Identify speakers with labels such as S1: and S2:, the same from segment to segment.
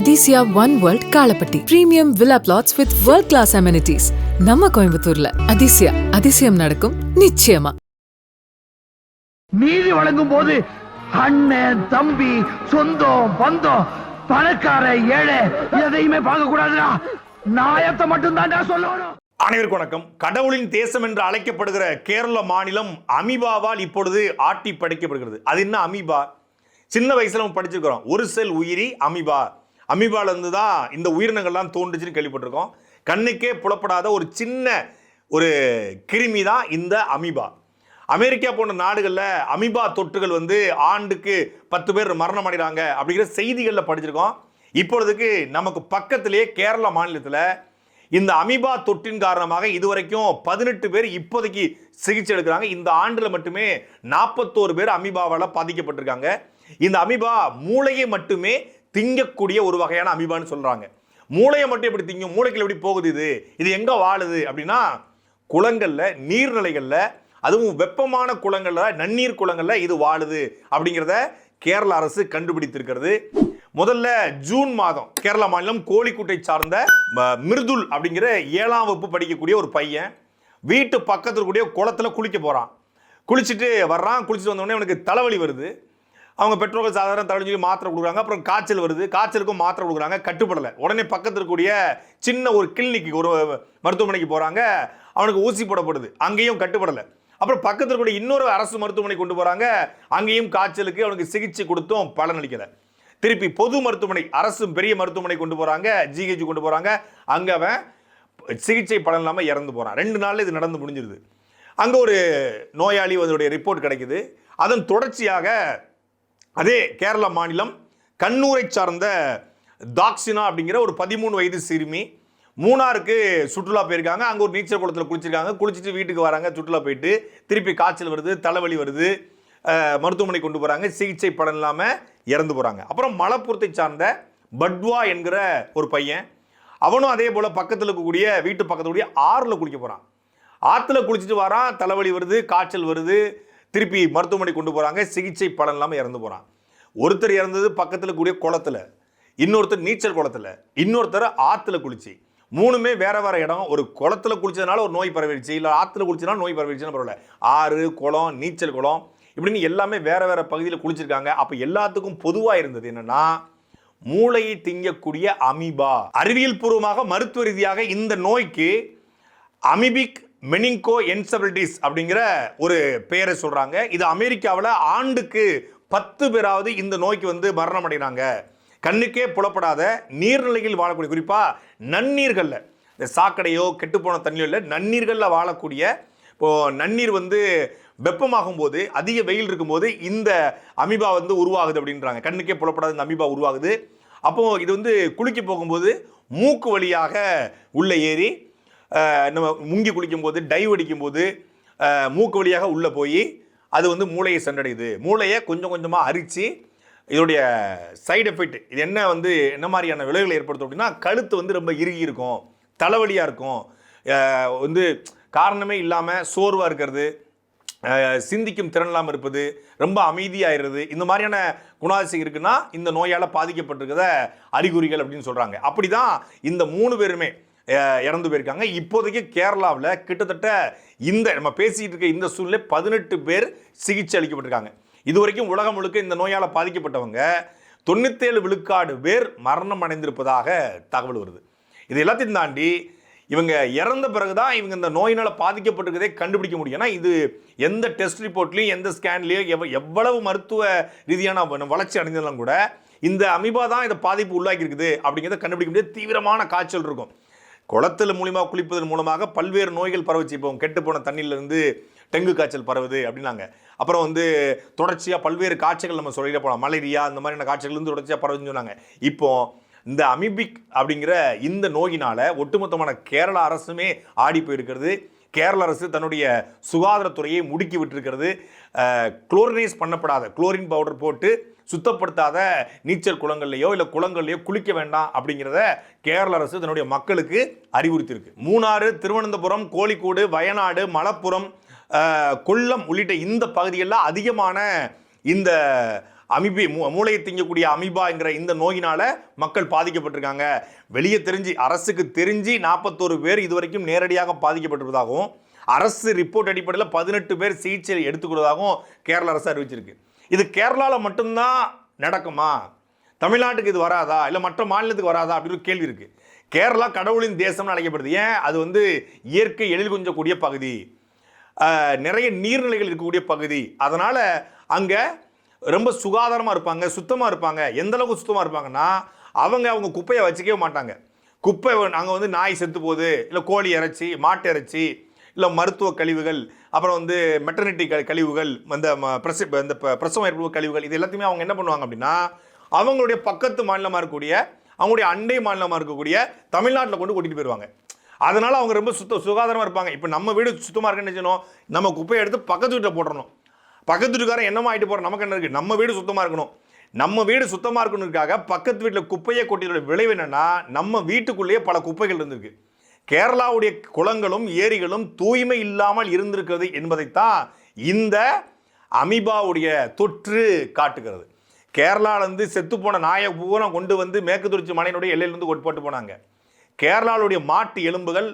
S1: Athisaya one world Kalapatti premium villa plots with world class amenities நம்ம கோயம்புத்தூர்ல. அதிசயா அதிசயம் நடக்கும் நிச்சயமா.
S2: நீதி வழங்கும் போது அண்ணன் தம்பி சொந்தம் பந்தம் பணக்கார ஏழை எதையுமே பார்க்க கூடாதுடா நாயத்தை மட்டும் தான்டா சொல்லணும்.
S3: அனைவருக்கும் வணக்கம். கடவுளின் தேசம் என்று அழைக்கப்படுகிற கேரள மாநிலம் அமீபாவால் இப்பொழுது ஆட்டி படைக்கப்படுகிறது. அது என்ன அமீபா? சின்ன வயசுல நம்ம படிச்சிருக்கிறோம். ஒரு செல் உயிரி அமீபா. அமீபாலேருந்து தான் இந்த உயிரினங்கள்லாம் தோன்றுச்சுன்னு கேள்விப்பட்டிருக்கோம். கண்ணுக்கே புலப்படாத ஒரு சின்ன ஒரு கிருமி தான் இந்த அமீபா. அமெரிக்கா போன்ற நாடுகளில் அமீபா தொற்றுகள் வந்து ஆண்டுக்கு பத்து பேர் மரணம் அடைகிறாங்க அப்படிங்கிற செய்திகளில் படிச்சிருக்கோம். இப்பொழுதுக்கு நமக்கு பக்கத்திலேயே கேரள மாநிலத்தில் இந்த அமீபா தொற்றின் காரணமாக இதுவரைக்கும் பதினெட்டு பேர் இப்போதைக்கு சிகிச்சை எடுக்கிறாங்க. இந்த ஆண்டில் மட்டுமே நாற்பத்தோரு பேர் அமீபாவால் பாதிக்கப்பட்டிருக்காங்க. இந்த அமீபா மூளையை மட்டுமே திங்கக்கூடிய ஒரு வகையான அமீபான்னு சொல்கிறாங்க மூளையை மட்டும் எப்படி திங்கும்? மூளைக்கில் எப்படி போகுது இது? இது எங்கே வாழுது? அப்படின்னா குளங்களில் நீர்நிலைகளில் அதுவும் வெப்பமான குளங்களில் நன்னீர் குளங்களில் இது வாழுது. அப்படிங்கிறத கேரள அரசு கண்டுபிடித்திருக்கிறது. முதல்ல ஜூன் மாதம் கேரள மாநிலம் கோழிக்கூட்டை சார்ந்த மிருதுல் அப்படிங்கிற ஏழாம் வகுப்பு படிக்கக்கூடிய ஒரு பையன் வீட்டு பக்கத்தில் கூடிய குளத்துல குளிக்க போகிறான் குளிச்சுட்டு வர்றான். குளிச்சுட்டு வந்தோடனே அவனுக்கு தலைவலி வருது. அவங்க பெற்றோர்கள் சாதாரண தலைவலி மாத்திரை கொடுக்குறாங்க. அப்புறம் காய்ச்சல் வருது. காய்ச்சலுக்கும் மாத்திரை கொடுக்குறாங்க. கட்டுப்படலை. உடனே பக்கத்தில் இருக்கக்கூடிய சின்ன ஒரு கிளினிக்கு ஒரு மருத்துவமனைக்கு போகிறாங்க அவனுக்கு ஊசி போடப்படுது. அங்கேயும் கட்டுப்படலை. அப்புறம் பக்கத்தில் இருக்கக்கூடிய இன்னொரு அரசு மருத்துவமனை கொண்டு போகிறாங்க அங்கேயும் காய்ச்சலுக்கு அவனுக்கு சிகிச்சை கொடுத்தும் பலனளிக்கலை திருப்பி பொது மருத்துவமனை அரசு பெரிய மருத்துவமனை கொண்டு போகிறாங்க ஜிஹெச் கொண்டு போகிறாங்க அங்கே அவன் சிகிச்சை பலன் இல்லாமல் இறந்து போகிறான் ரெண்டு நாளில் இது நடந்து முடிஞ்சிருது. அங்கே ஒரு நோயாளி அதனுடைய ரிப்போர்ட் கிடைக்குது. அதன் தொடர்ச்சியாக அதே கேரள மாநிலம் கண்ணூரை சார்ந்த தாக்சினா அப்படிங்கிற ஒரு பதிமூணு வயது சிறுமி மூணாருக்கு சுற்றுலா போயிருக்காங்க. அங்கே ஒரு நீச்சல் குளத்தில் குளிச்சிருக்காங்க. குளிச்சுட்டு வீட்டுக்கு வராங்க. சுற்றுலா போயிட்டு திருப்பி காய்ச்சல் வருது தலைவலி வருது. மருத்துவமனை கொண்டு போகிறாங்க சிகிச்சை பலன் இல்லாமல் இறந்து போகிறாங்க அப்புறம் மலப்புரத்தை சார்ந்த பட்வா என்கிற ஒரு பையன் அவனும் அதே போல் பக்கத்தில் இருக்கக்கூடிய வீட்டு பக்கத்துல ஆறில் குளிக்க போகிறான் ஆற்றுல குளிச்சுட்டு வரான். தலைவலி வருது காய்ச்சல் வருது. திருப்பி மருத்துவமனை கொண்டு போகிறாங்க சிகிச்சை பலன் இல்லாமல் இறந்து போகிறான் ஒருத்தர் இறந்தது பக்கத்தில் கூடிய குளத்துல இன்னொருத்தர் நீச்சல் குளத்துல இன்னொருத்தர் ஆற்றுல குளிச்சு. மூணுமே வேற வேற இடம். ஒரு குளத்துல குளிச்சதுனால ஒரு நோய் பரவிடுச்சு. இல்லை ஆற்றுல குளிச்சதுனால நோய் பரவிடுச்சுன்னு பரவாயில்ல ஆறு குளம் நீச்சல் குளம் இப்படின்னு எல்லாமே வேற வேற பகுதியில் குளிச்சிருக்காங்க. அப்போ எல்லாத்துக்கும் பொதுவாக இருந்தது என்னன்னா மூளையை திங்கக்கூடிய அமீபா. அறிவியல் பூர்வமாக மருத்துவ ரீதியாக இந்த நோய்க்கு அமிபிக் மெனிங்கோ என்சபிலிட்டிஸ் அப்படிங்கிற ஒரு பெயரை சொல்கிறாங்க இது அமெரிக்காவில் ஆண்டுக்கு பத்து பேராவது இந்த நோய்க்கு வந்து மரணம் அடைகிறாங்க. கண்ணுக்கே புலப்படாத நீர்நிலையில் வாழக்கூடிய குறிப்பாக நன்னீர்களில். இந்த சாக்கடையோ கெட்டுப்போன தண்ணியோ இல்லை நன்னீர்களில் வாழக்கூடிய இப்போது நன்னீர் வந்து வெப்பமாகும் போது அதிக வெயில் இருக்கும்போது இந்த அமீபா வந்து உருவாகுது அப்படின்றாங்க. கண்ணுக்கே புலப்படாத இந்த அமீபா உருவாகுது. அப்போது இது வந்து குளிக்க போகும்போது மூக்கு வழியாக உள்ளே ஏறி நம்ம முங்கி குளிக்கும்போது டைவ் அடிக்கும்போது மூக்கு வழியாக உள்ளே போய் அது வந்து மூளையை சென்றடையுது. மூளையை கொஞ்சம் கொஞ்சமாக அரித்து இதோடைய சைடு எஃபெக்ட் இது என்ன வந்து என்ன மாதிரியான விளைவுகளை ஏற்படுத்தும் அப்படின்னா கழுத்து வந்து ரொம்ப இறுகி இருக்கும் தலைவலியாக இருக்கும். வந்து காரணமே இல்லாமல் சோர்வாக இருக்கிறது சிந்திக்கும் திறன் இல்லாமல் இருப்பது ரொம்ப அமைதியாகிறது இந்த மாதிரியான குணாதிசயம் இருக்குன்னா இந்த நோயால் பாதிக்கப்பட்டிருக்கிறத அறிகுறிகள் அப்படின்னு சொல்கிறாங்க அப்படி தான் இந்த மூணு பேருமே. இறந்து போயிருக்காங்க. இப்போதைக்கு கேரளாவில் கிட்டத்தட்ட இந்த நம்ம பேசிக்கிட்டு இருக்க இந்த சூழ்நிலை பதினெட்டு பேர் சிகிச்சை அளிக்கப்பட்டிருக்காங்க. இது வரைக்கும் உலகம் முழுக்க இந்த நோயால் பாதிக்கப்பட்டவங்க தொண்ணூத்தேழு விழுக்காடு பேர் மரணம் அடைந்திருப்பதாக தகவல் வருது. இது எல்லாத்தையும் தாண்டி இவங்க இறந்த பிறகுதான் இவங்க இந்த நோயினால் பாதிக்கப்பட்டிருக்கதே கண்டுபிடிக்க முடியும். ஏன்னா இது எந்த டெஸ்ட் ரிப்போர்ட்லையும் எந்த ஸ்கேன்லையும் எவ் எவ்வளவு மருத்துவ ரீதியான வளர்ச்சி அடைஞ்சாலும் கூட இந்த அமீபா தான் இதை பாதிப்பு உள்ளாக்கி இருக்குது அப்படிங்கிறத கண்டுபிடிக்க முடியாது. தீவிரமான காய்ச்சல் இருக்கும். குளத்தில் மூலியமாக குளிப்பதன் மூலமாக பல்வேறு நோய்கள் பரவச்சு. இப்போ கெட்டு போன தண்ணியிலேருந்து டெங்கு காய்ச்சல் பரவுது அப்படின்னாங்க. அப்புறம் வந்து தொடர்ச்சியாக பல்வேறு காய்ச்சல்கள் நம்ம சொல்லிட போகலாம் மலேரியா இந்த மாதிரியான காய்ச்சல்கள் வந்து தொடர்ச்சியாக பரவுதுன்னு சொன்னாங்க. இப்போ இந்த அமிபிக் அப்படிங்கிற இந்த நோயினால் ஒட்டுமொத்தமான கேரள அரசுமே ஆடி போயிருக்கிறது. கேரள அரசு தன்னுடைய சுகாதாரத்துறையை முடுக்கி விட்டுருக்கிறது. குளோரினைஸ் பண்ணப்படாத குளோரின் பவுடர் போட்டு சுத்தப்படுத்தாத நீச்சல் குளங்கள்லையோ இல்லை குளங்கள்லையோ குளிக்க வேண்டாம் அப்படிங்கிறத கேரள அரசு தன்னுடைய மக்களுக்கு அறிவுறுத்தியிருக்கு. மூணாறு திருவனந்தபுரம் கோழிக்கோடு வயநாடு மலப்புரம் கொல்லம் உள்ளிட்ட இந்த பகுதிகளில் அதிகமான இந்த அமிபி மூ- மூளையை திங்கக்கூடிய அமிபாங்கிற இந்த நோயினால் மக்கள் பாதிக்கப்பட்டிருக்காங்க. வெளியே தெரிஞ்சு அரசுக்கு தெரிஞ்சு நாற்பத்தோரு பேர் இதுவரைக்கும் நேரடியாக பாதிக்கப்பட்டிருப்பதாகவும் அரசு ரிப்போர்ட் அடிப்படையில் பதினெட்டு பேர் சிகிச்சை எடுத்துக்கிறதாகவும் கேரள அரசு அறிவிச்சிருக்கு. இது கேரளாவில் மட்டும்தான் நடக்குமா? தமிழ்நாட்டுக்கு இது வராதா? இல்லை மற்ற மாநிலத்துக்கு வராதா? அப்படின்னு கேள்வி இருக்குது கேரளா கடவுளின் தேசம்னு அழைக்கப்படுது. ஏன்? அது வந்து இயற்கை எழில் கொஞ்சக்கூடிய பகுதி. நிறைய நீர்நிலைகள் இருக்கக்கூடிய பகுதி. அதனால் அங்கே ரொம்ப சுகாதாரமாக இருப்பாங்க சுத்தமாக இருப்பாங்க. எந்த அளவுக்கு சுத்தமாக இருப்பாங்கன்னா அவங்க அவங்க குப்பையை வச்சுக்கவே மாட்டாங்க. குப்பை அங்கே வந்து நாய் செத்து போகுது இல்லை கோழி இறைச்சி மாட்டு இறைச்சி இல்லை மருத்துவ கழிவுகள் அப்புறம் வந்து மெட்டர்னிட்டி க கழிவுகள் இந்த ம- பிரச இந்த பிரசவம் ஏற்படுவ கழிவுகள் இது எல்லாத்தையுமே அவங்க என்ன பண்ணுவாங்க அப்படின்னா அவங்களுடைய பக்கத்து மாநிலமாக இருக்கக்கூடிய அவங்களுடைய அண்டை மாநிலமாக இருக்கக்கூடிய தமிழ்நாட்டில் கொண்டு கூட்டிகிட்டு போயிடுவாங்க அதனால் அவங்க ரொம்ப சுத்த சுகாதாரமாக இருப்பாங்க. இப்போ நம்ம வீடு சுத்தமாக இருக்குன்னு வச்சுக்கணும் நம்ம குப்பையை எடுத்து பக்கத்து வீட்டில் போட்டுறணும். பக்கத்து வீட்டுக்காரன் என்னமா ஆகிட்டு போகிறோம் நமக்கு என்ன இருக்குது நம்ம வீடு சுத்தமாக இருக்கணும். நம்ம வீடு சுத்தமாக இருக்கணுக்காக பக்கத்து வீட்டில் குப்பையை கொட்டியதோட விளைவு என்னென்னா நம்ம வீட்டுக்குள்ளேயே பல குப்பைகள் இருந்திருக்கு. கேரளாவுடைய குளங்களும் ஏரிகளும் தூய்மை இல்லாமல் இருந்திருக்கிறது என்பதைத்தான் இந்த அமீபாவுடைய தொற்று காட்டுகிறது. கேரளாவிலேருந்து செத்துப்போன நாயை பூரா கொண்டு வந்து மேற்கு தொடர்ச்சி மலையினுடைய எல்லையிலிருந்து கொண்டு போட்டு போனாங்க. கேரளாவுடைய மாட்டு எலும்புகள்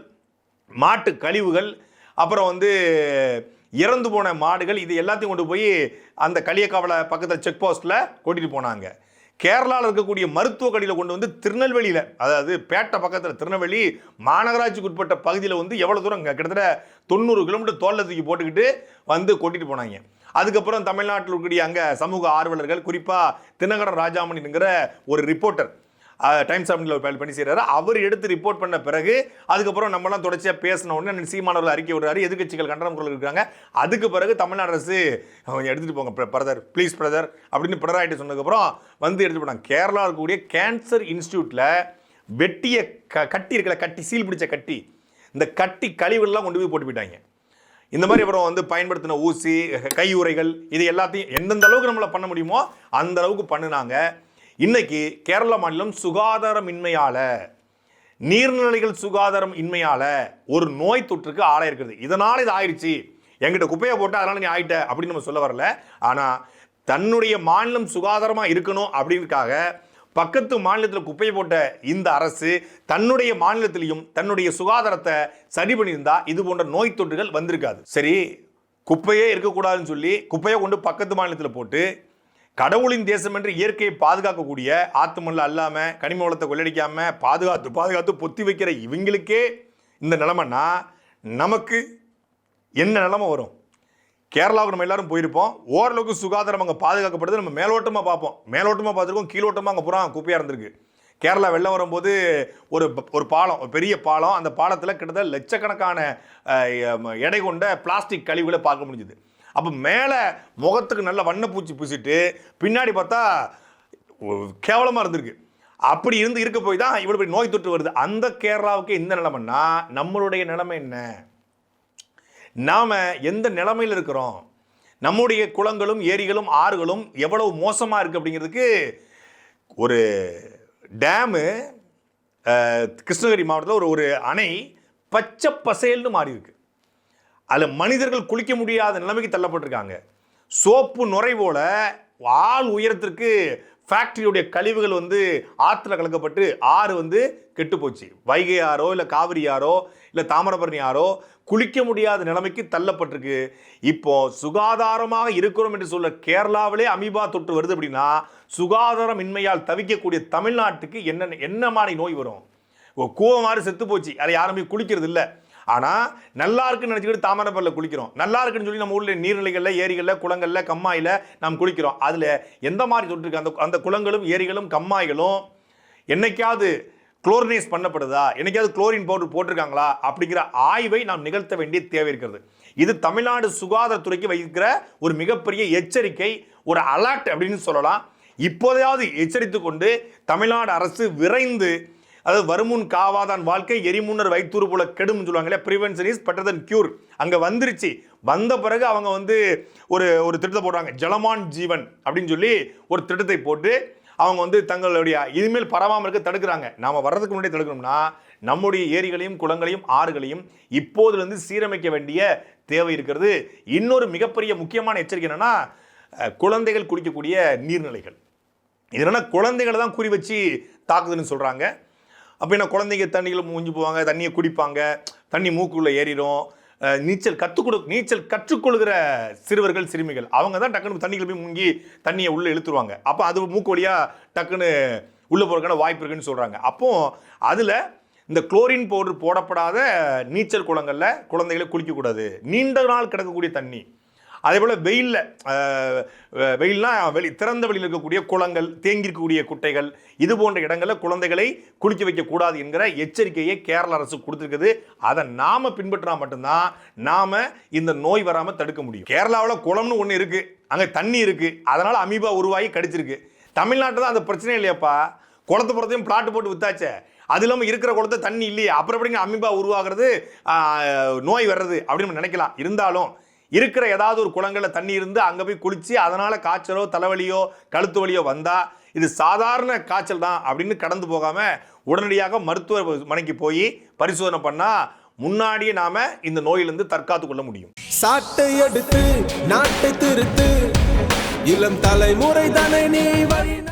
S3: மாட்டு கழிவுகள் அப்புறம் வந்து இறந்து போன மாடுகள் இது எல்லாத்தையும் கொண்டு போய் அந்த களியக்காவலை பக்கத்தில் செக் போஸ்ட்டில் கூட்டிகிட்டு போனாங்க. கேரளாவில் இருக்கக்கூடிய மருத்துவக் கழிவில் கொண்டு வந்து திருநெல்வேலியில் அதாவது பேட்டை பக்கத்தில் திருநெல்வேலி மாநகராட்சிக்கு உட்பட்ட பகுதியில் வந்து எவ்வளோ தூரம் கிட்டத்தட்ட தொண்ணூறு கிலோமீட்டர் தோல்ல தூக்கி போட்டுக்கிட்டு வந்து கொட்டிட்டு போனாங்க. அதுக்கப்புறம் தமிழ்நாட்டில் இருக்கக்கூடிய அங்கே சமூக ஆர்வலர்கள் குறிப்பாக தினகரன் ராஜாமணிங்கிற ஒரு ரிப்போர்ட்டர் டைம்ஸ் ஆஃப் இந்தியாவில் பண்ணி செய்கிறாரு அவர் எடுத்து ரிப்போர்ட் பண்ண பிறகு அதுக்கப்புறம் நம்மலாம் தொடர்ச்சியாக பேசின உடனே சீமானவர்கள் அறிக்கை விடுறாரு. எதிர்கட்சிகள் கண்டனம் குரல் இருக்காங்க அதுக்கு பிறகு தமிழ்நாடு அரசு எடுத்துகிட்டு போங்க பிரதர் ப்ளீஸ் பிரதர் அப்படின்னு பினராயிட்டு சொன்னதுக்கப்புறம் வந்து எடுத்துகிட்டு போனாங்க. கேரளாவில் இருக்கக்கூடிய கேன்சர் இன்ஸ்டியூட்டில் வெட்டிய க கட்டி இருக்கல கட்டி சீல் பிடிச்ச கட்டி இந்த கட்டி கழிவுகள்லாம் கொண்டு போய் போட்டு போயிட்டாங்க. இந்த மாதிரி அப்புறம் வந்து பயன்படுத்தின ஊசி கையுறைகள் இது எல்லாத்தையும் எந்தெந்த அளவுக்கு நம்மளை பண்ண முடியுமோ அந்த அளவுக்கு பண்ணினாங்க. இன்னைக்கு கேரள மாநிலம் சுகாதாரமின்மையால் நீர்நிலைகள் சுகாதாரம் இன்மையால ஒரு நோய் தொற்றுக்கு ஆளாயிருக்கிறது இதனால் இது ஆயிடுச்சு எங்கிட்ட குப்பையை போட்டு அதனால் நீ ஆயிட்ட அப்படின்னு நம்ம சொல்ல வரல. ஆனால் தன்னுடைய மாநிலம் சுகாதாரமாக இருக்கணும் அப்படிங்கிறதுக்காக பக்கத்து மாநிலத்தில் குப்பையை போட்ட இந்த அரசு தன்னுடைய மாநிலத்திலையும் தன்னுடைய சுகாதாரத்தை சரி பண்ணியிருந்தா இது போன்ற நோய் தொற்றுகள் வந்திருக்காது. சரி குப்பையே இருக்கக்கூடாதுன்னு சொல்லி குப்பையை கொண்டு பக்கத்து மாநிலத்தில் போட்டு கடவுளின் தேசம் என்று இயற்கையை பாதுகாக்கக்கூடிய ஆத்துமல்ல அல்லாமல் கனிம வளத்தை கொள்ளடிக்காமல் பாதுகாத்து பாதுகாத்து பொத்தி வைக்கிற இவங்களுக்கே இந்த நிலைமைன்னா நமக்கு என்ன நிலமை வரும்? கேரளாவுக்கு நம்ம எல்லாரும் போயிருப்போம். ஓரளவுக்கு சுகாதாரம் அங்கே பாதுகாக்கப்படுது. நம்ம மேலோட்டமாக பார்ப்போம். மேலோட்டமாக பார்த்துருக்கோம். கீழோட்டமாக அங்கே பூரா குப்பையாக இருந்திருக்கு. கேரளா வெள்ளம் வரும்போது ஒரு ஒரு பாலம் ஒரு பெரிய பாலம். அந்த பாலத்தில் கிட்டத்தட்ட லட்சக்கணக்கான எடை கொண்ட பிளாஸ்டிக் கழிவுகளை பார்க்க முடிஞ்சுது. அப்போ மேலே முகத்துக்கு நல்ல வண்ணப்பூச்சி பூசிட்டு பின்னாடி பார்த்தா கேவலமாக இருந்திருக்கு. அப்படி இருந்து இருக்க போய் தான் இவ்வளோ பெரிய நோய் தொற்று வருது. அந்த கேரளாவுக்கு எந்த நிலமைன்னா நம்மளுடைய நிலைமை என்ன? நாம் எந்த நிலமையில் இருக்கிறோம்? நம்முடைய குளங்களும் ஏரிகளும் ஆறுகளும் எவ்வளவு மோசமாக இருக்குது அப்படிங்கிறதுக்கு ஒரு டேமு கிருஷ்ணகிரி மாவட்டத்தில் ஒரு ஒரு அணை பச்சை பசேல்னு மாறி இருக்கு. அதில் மனிதர்கள் குளிக்க முடியாத நிலைமைக்கு தள்ளப்பட்டிருக்காங்க. சோப்பு நுரை போல ஆள் உயரத்திற்கு ஃபேக்ட்ரியுடைய கழிவுகள் வந்து ஆற்றுல கலக்கப்பட்டு ஆறு வந்து கெட்டு போச்சு. வைகை ஆறோ இல்லை காவிரி ஆறோ இல்லை தாமிரபரணி ஆறோ குளிக்க முடியாத நிலைமைக்கு தள்ளப்பட்டிருக்கு. இப்போ சுகாதாரமாக இருக்கிறோம் என்று சொல்ல கேரளாவிலே அமீபா தொற்று வருது அப்படின்னா சுகாதாரம் இன்மையால் தவிக்கக்கூடிய தமிழ்நாட்டுக்கு என்ன என்னமான நோய் வரும்? ஒரு கூவம் மாதிரி செத்து போச்சு. அதை யாருமே குளிக்கிறது இல்லை ஆனால் நல்லா இருக்குன்னு நினச்சிக்கிட்டு தாமரப்பல்ல குளிக்கிறோம். நல்லா இருக்குன்னு சொல்லி நம்ம ஊரில் நீர்நிலைகளில் ஏரிகளில் குளங்களில் கம்மாயில் நாம் குளிக்கிறோம். அதில் எந்த மாதிரி தொற்று அந்த அந்த குளங்களும் ஏரிகளும் கம்மாய்களும் என்னைக்காவது குளோரினைஸ் பண்ணப்படுதா? என்னைக்காவது குளோரின் பவுடர் போட்டிருக்காங்களா? அப்படிங்கிற ஆய்வை நாம் நிகழ்த்த வேண்டிய தேவை இருக்கிறது. இது தமிழ்நாடு சுகாதாரத்துறைக்கு வைக்கிற ஒரு மிகப்பெரிய எச்சரிக்கை ஒரு அலர்ட் அப்படின்னு சொல்லலாம். இப்போதையாவது எச்சரித்து கொண்டு தமிழ்நாடு அரசு விரைந்து அதாவது வருமுன் காவாதான் வாழ்க்கை எரிமுன்னர் வைத்தூறு போல கெடும் சொல்லுவாங்களே prevention is better than cure அங்கே வந்துருச்சு. வந்த பிறகு அவங்க வந்து ஒரு ஒரு திட்டத்தை போடுறாங்க. ஜலமான் ஜீவன் அப்படின்னு சொல்லி ஒரு திட்டத்தை போட்டு அவங்க வந்து தங்களுடைய இனிமேல் பரவாமல் இருக்க தடுக்கிறாங்க. நாம வர்றதுக்கு முன்னாடி தடுக்கணும்னா நம்முடைய ஏரிகளையும் குளங்களையும் ஆறுகளையும் இப்போதுலேருந்து சீரமைக்க வேண்டிய தேவை இருக்கிறது. இன்னொரு மிகப்பெரிய முக்கியமான எச்சரிக்கை என்னென்னா குழந்தைகள் குடிக்கக்கூடிய நீர்நிலைகள். இது குழந்தைகளை தான் குறி வச்சு தாக்குதுன்னு சொல்கிறாங்க அப்படின்னா குழந்தைங்க தண்ணியில் மூஞ்சி போவாங்க தண்ணியை குடிப்பாங்க தண்ணி மூக்குள்ளே ஏறிடும். நீச்சல் கற்றுக் கொடு நீச்சல் கற்றுக்கொள்கிற சிறுவர்கள் சிறுமிகள் அவங்க தான் டக்குன்னு தண்ணியில் போய் முங்கி தண்ணியை உள்ளே இழுத்துருவாங்க. அப்போ அது மூக்கு வழியாக டக்குன்னு உள்ளே போகிறதுக்கான வாய்ப்பு இருக்குன்னு சொல்கிறாங்க அப்போ அதில் இந்த குளோரின் பவுடர் போடப்படாத நீச்சல் குளங்களில் குழந்தைகளை குளிக்கக்கூடாது. நீண்ட நாள் கிடக்கக்கூடிய தண்ணி. அதே போல் வெயிலில் வெயில்னா வெளி திறந்த வெளியில் இருக்கக்கூடிய குளங்கள் தேங்கி இருக்கக்கூடிய குட்டைகள் இது போன்ற இடங்களில் குழந்தைகளை குளிக்க வைக்கக்கூடாது என்கிற எச்சரிக்கையை கேரள அரசு கொடுத்துருக்குது. அதை நாம் பின்பற்றினா மட்டும்தான் நாம் இந்த நோய் வராமல் தடுக்க முடியும். கேரளாவில் குளம்னு ஒன்று இருக்குது அங்கே தண்ணி இருக்குது அதனால் அமீபா உருவாகி கடிச்சிருக்கு. தமிழ்நாட்டில் தான் அந்த பிரச்சனை இல்லையாப்பா? குளத்து புறத்தையும் பிளாட் போட்டு வித்தாச்சே. அது இல்லாமல் இருக்கிற குளத்தை தண்ணி இல்லையே. அப்புறம் எப்படிங்க அமீபா உருவாகிறது? நோய் வர்றது அப்படின்னு நம்ம நினைக்கலாம். இருந்தாலும் இருக்கிற ஏதாவது ஒரு குளங்களில் தண்ணி இருந்து அங்கே போய் குளித்து அதனால் காய்ச்சலோ தலைவலியோ கழுத்து வலியோ வந்தால் இது சாதாரண காய்ச்சல் தான் அப்படின்னு கடந்து போகாமல் உடனடியாக மருத்துவமனைக்கு போய் பரிசோதனை பண்ணால் முன்னாடியே நாம இந்த நோயிலிருந்து தற்காத்து கொள்ள முடியும்.
S4: சாட்டை எடுத்து நாட்டை திருத்து. இளம் தலைமுறை தானே நீ வழி